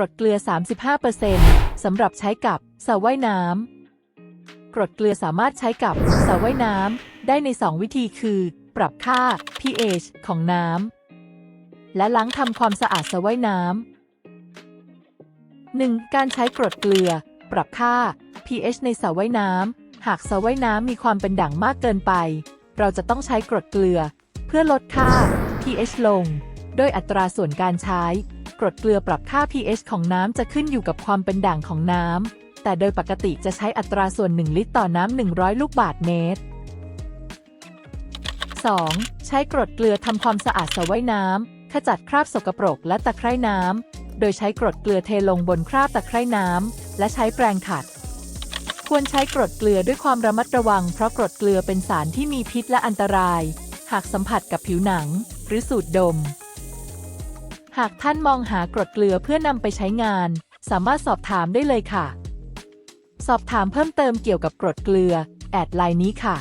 กรดเกลือ 35%สำหรับใช้กับสระว่ายน้ำกรดเกลือสามารถใช้กับสระว่ายน้ำได้ใน 2 วิธีคือ ปรับค่า pH ของน้ำและล้างทำความสะอาดสระว่ายน้ำ 1. การใช้กรดเกลือ ปรับค่า pH ในสระว่ายน้ำหากสระว่ายน้ำมีความเป็นด่างมากเกินไป เราจะต้องใช้กรดเกลือ เพื่อลดค่า pH ลง โดยอัตราส่วนการใช้ กรดเกลือปรับค่า pH ของน้ำจะขึ้นอยู่กับความเป็นด่างของน้ำ แต่โดยปกติจะใช้อัตราส่วน 1 ลิตรต่อน้ำ 100 ลูกบาศก์เมตร 2. ใช้กรดเกลือทำความสะอาดสระว่ายน้ำขจัดคราบสกปรกและตะไคร่น้ำ โดยใช้กรดเกลือเทลงบนคราบตะไคร่น้ำ และใช้แปรงขัด ควรใช้กรดเกลือด้วยความระมัดระวัง เพราะกรดเกลือเป็นสารที่มีพิษและอันตราย หากสัมผัสกับผิวหนัง หรือสูดดม หากท่านมองหากรดเกลือเพื่อนำไปใช้งาน สามารถสอบถามได้เลยค่ะ สอบถามเพิ่มเติมเกี่ยวกับกรดเกลือ แอดไลน์นี้ค่ะ